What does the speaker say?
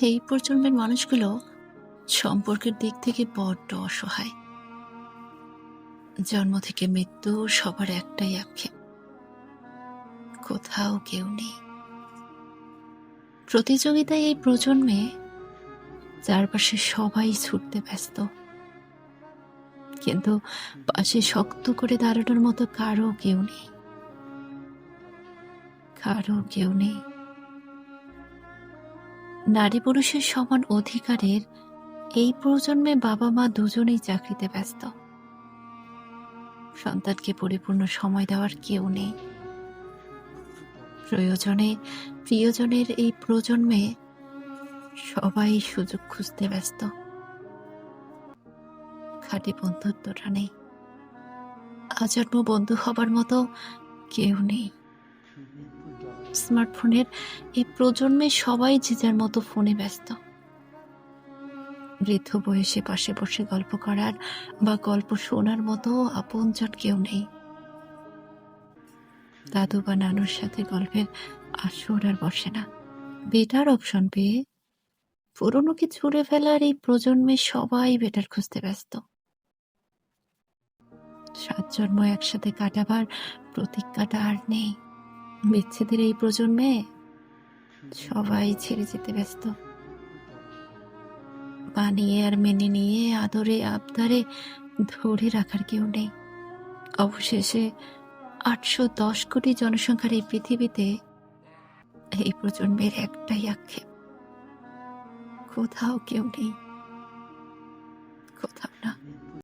এই প্রজন্মের মানুষগুলো সম্পর্কের দিক থেকে বড্ড অসহায়। জন্ম থেকে মৃত্যু সবার একটাই আক্ষেপ। কোথাও কেউ নেই। প্রতিযোগিতায় এই প্রজন্মে চারপাশে সবাই ছুটতে ব্যস্ত। কিন্তু পাশে শক্ত করে দাঁড়ানোর মতো কারও কেউ নেই। কারও কেউ নেই। নারী পুরুষের সমান অধিকারের এই প্রজন্মে বাবা মা দুজনেই চাকরিতে ব্যস্ত। সন্তানকে পরিপূর্ণ সময় দেওয়ার কেউ নেই। প্রয়োজনে, প্রিয়জনের এই প্রজন্মে সবাই সুযোগ খুঁজতে ব্যস্ত। খাঁটি বন্ধুত্বটা নেই। আজন্ম বন্ধু হবার মতো কেউ নেই। স্মার্টফোনের এই প্রজন্মে সবাই যে যার মতো ফোনে ব্যস্ত। বৃদ্ধ বয়সে পাশে বসে গল্প করার বা গল্প শোনার মতো আপনজন কেউ নেই। দাদু বা নানুর সাথে গল্পের আসর আর বসে না। বেটার অপশন পেয়ে পুরনোকে ছুঁড়ে ফেলার এই প্রজন্মে সবাই বেটার খুঁজতে ব্যস্ত। সাত জন্ম একসাথে কাটাবার প্রতিজ্ঞাটা আর নেই। বিচ্ছেদের এই প্রজন্মে সবাই ছেড়ে যেতে ব্যস্ত। বানিয়ে আর মেনে নিয়ে, আদরে, আবদারে ধরে রাখার কেউ নেই। অবশেষে আটশো দশ কোটি জনসংখ্যার এই পৃথিবীতে এই প্রজন্মের একটাই আক্ষেপ। কোথাও কেউ নেই।